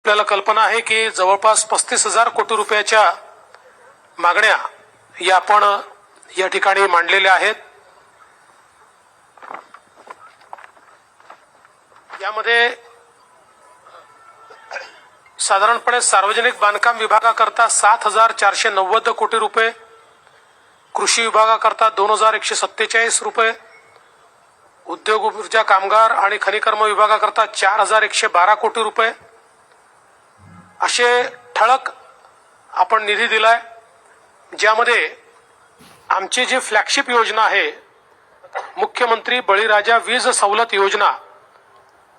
आपल्याला कल्पना आहे की जवळपास पस्तीस हजार कोटी रुपयाच्या मागण्या या आपण या ठिकाणी मांडलेल्या आहेत. यामध्ये साधारणपणे सार्वजनिक बांधकाम विभागाकरता सात हजार चारशे नव्वद कोटी रुपये कृषी विभागाकरता दोन हजार एकशे सत्तेचाळीस रुपये उद्योग ऊर्जा कामगार आणि खनिकर्म विभागाकरता चार हजार एकशे बारा कोटी रुपये असे ठळक आपण निधी दिलाय ज्यामध्ये आमची जी फ्लॅगशिप योजना आहे मुख्यमंत्री बळीराजा वीज सवलत योजना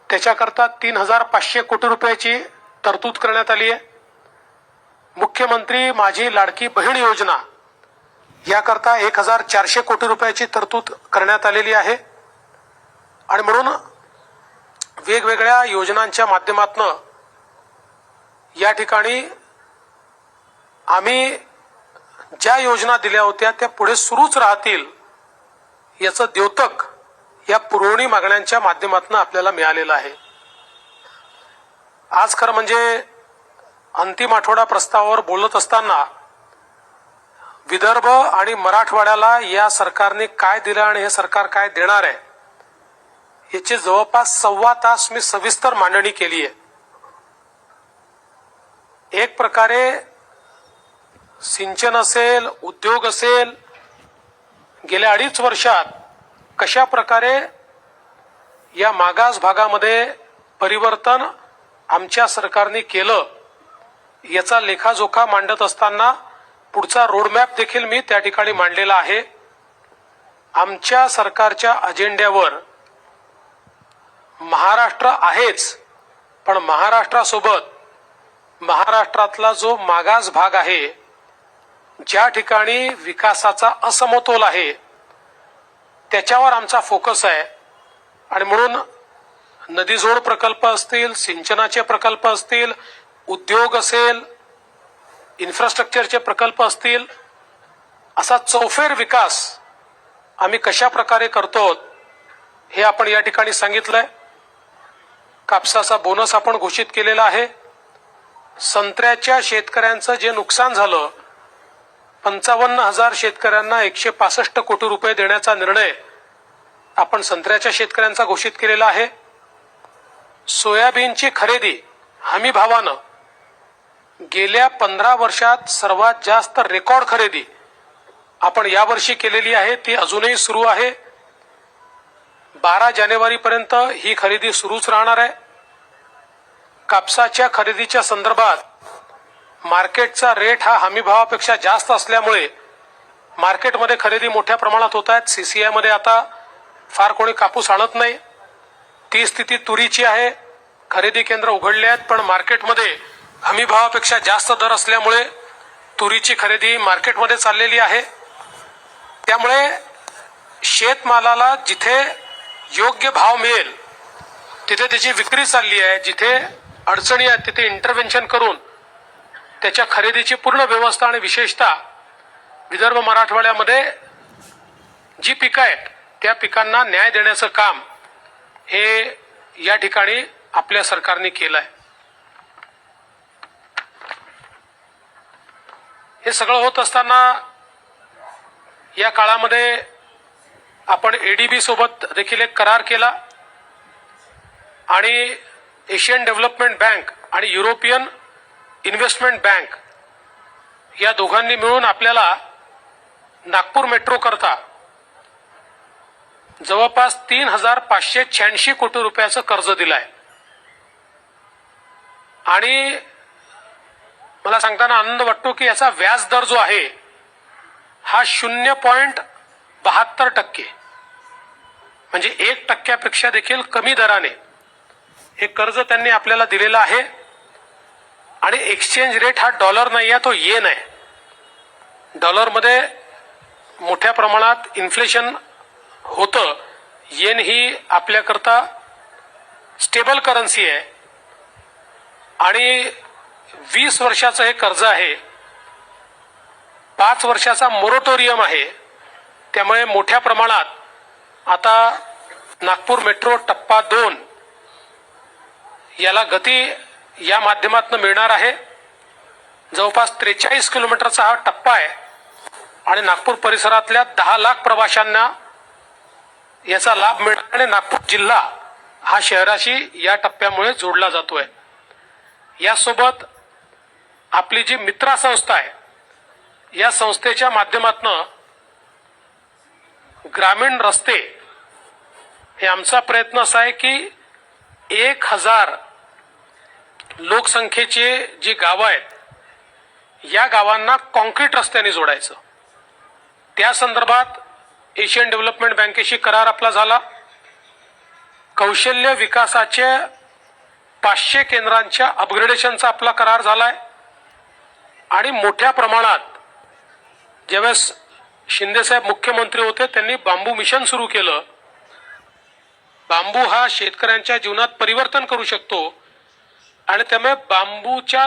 त्याच्याकरता तीन हजार पाचशे कोटी रुपयाची तरतूद करण्यात आली आहे. मुख्यमंत्री माझी लाडकी बहीण योजना याकरता एक हजार चारशे कोटी रुपयाची तरतूद करण्यात आलेली आहे. आणि म्हणून वेगवेगळ्या योजनांच्या माध्यमातून या ठिकाणी आम्ही ज्या योजना दिल्या होत्या त्या पुढे सुरूच राहतील याचं द्योतक या पुरवणी मागण्यांच्या माध्यमातून आपल्याला मिळालेलं आहे. आज खरं म्हणजे अंतिम आठवडा प्रस्तावावर बोलत असताना विदर्भ आणि मराठवाड्याला या सरकारने काय दिलं आणि हे सरकार काय देणार आहे याची जवळपास सव्वा तास मी सविस्तर मांडणी केली आहे एक प्रकारे सिंचन असेल उद्योग असेल गेल्या अडीच वर्षात कशा प्रकारे या मागास भागामध्ये परिवर्तन आमच्या सरकारने केलं याचा लेखाजोखा मांडत असताना पुढचा रोडमॅप देखील मी त्या ठिकाणी मांडलेला आहे. आमच्या सरकारच्या अजेंड्यावर महाराष्ट्र आहेच पण महाराष्ट्रासोबत महाराष्ट्रातला जो मागास भाग आहे ज्या ठिकाणी विकासाचा असमतोल आहे त्याच्यावर आमचा फोकस आहे. आणि म्हणून नदीजोड प्रकल्प असतील सिंचनाचे प्रकल्प असतील उद्योग असेल इन्फ्रास्ट्रक्चरचे प्रकल्प असतील असा चौफेर विकास आम्ही कशा प्रकारे करतो हे आपण या ठिकाणी सांगितलंय. कापसाचा बोनस आपण घोषित केलेला आहे. संत्र्याच्या शेतकऱ्यांचं जे नुकसान झालं पंचावन्न हजार शेतकऱ्यांना एकशे पासष्ट कोटी रुपये देण्याचा निर्णय आपण संत्र्याच्या शेतकऱ्यांचा घोषित केलेला आहे. सोयाबीनची खरेदी हमी भावानं गेल्या पंधरा वर्षात सर्वात जास्त रेकॉर्ड खरेदी आपण यावर्षी केलेली आहे ती अजूनही सुरू आहे. बारा जानेवारीपर्यंत ही खरेदी सुरूच राहणार आहे. कापसाच्या खरेदीच्या संदर्भात मार्केटचा रेट हा हमी भावापेक्षा जास्त असल्यामुळे मार्केटमध्ये खरेदी मोठ्या प्रमाणात होत आहेत. सीसीआयमध्ये आता फार कोणी कापूस आणत नाही. ती स्थिती तुरीची आहे. खरेदी केंद्र उघडले आहेत पण मार्केटमध्ये हमी भावापेक्षा जास्त दर असल्यामुळे तुरीची खरेदी मार्केटमध्ये चाललेली आहे. त्यामुळे शेतमालाला जिथे योग्य भाव मिळेल तिथे त्याची विक्री चालली आहे जिथे अडचणी आहेत तिथे इंटरव्हेन्शन करून त्याच्या खरेदीची पूर्ण व्यवस्था आणि विशेषतः विदर्भ मराठवाड्यामध्ये जी पिकं आहेत त्या पिकांना न्याय देण्याचं काम हे या ठिकाणी आपल्या सरकारने केलं आहे हे सगळं होत असताना या काळामध्ये आपण एडीबी सोबत देखील एक करार केला आणि एशियन डेव्हलपमेंट बँक आणि युरोपियन इन्व्हेस्टमेंट बँक या दोघांनी मिळून आपल्याला नागपूर मेट्रो करता जवळपास तीन हजार पाचशे शहाऐंशी कोटी रुपयाचं कर्ज दिलं आहे आणि मला सांगताना आनंद वाटतो की याचा व्याज दर जो आहे हा शून्य पॉईंट बहात्तर टक्के. म्हणजे एक टक्क्यापेक्षा देखील कमी दराने हे कर्ज त्यांनी आपल्याला दिलेलं आहे. आणि एक्सचेंज रेट हा डॉलर नाही आहे तो येन आहे. डॉलरमध्ये मोठ्या प्रमाणात इन्फ्लेशन होतं. येन ही आपल्याकरता स्टेबल करन्सी आहे. आणि वीस वर्षाचं हे कर्ज आहे. पाच वर्षाचा मोरोटोरियम आहे. त्यामुळे मोठ्या प्रमाणात आता नागपूर मेट्रो टप्पा दोन याला गती या माध्यमातून मिळणार आहे. जवळपास त्रेचाळीस किलोमीटरचा हा टप्पा आहे. आणि नागपूर परिसरातल्या दहा लाख प्रवाशांना याचा लाभ मिळणार आणि नागपूर जिल्हा हा शहराशी या टप्प्यामुळे जोडला जातोय. यासोबत आपली जी मित्रा संस्था आहे या संस्थेच्या माध्यमातून ग्रामीण रस्ते हे आमचा प्रयत्न असा आहे की एक हजार लोकसंख्येचे जी गावं आहेत या गावांना कॉन्क्रीट रस्त्याने जोडायचं. त्या संदर्भात एशियन डेव्हलपमेंट बँकेशी करार आपला झाला. कौशल्य विकासाचे पाचशे केंद्रांच्या अपग्रेडेशनचा आपला करार झाला आहे आणि मोठ्या प्रमाणात ज्यावेळेस शिंदेसाहेब मुख्यमंत्री होते त्यांनी बांबू मिशन सुरू केलं. बांबू हा शेतकऱ्यांच्या जीवनात परिवर्तन करू शकतो. आणि त्यामुळे बांबूच्या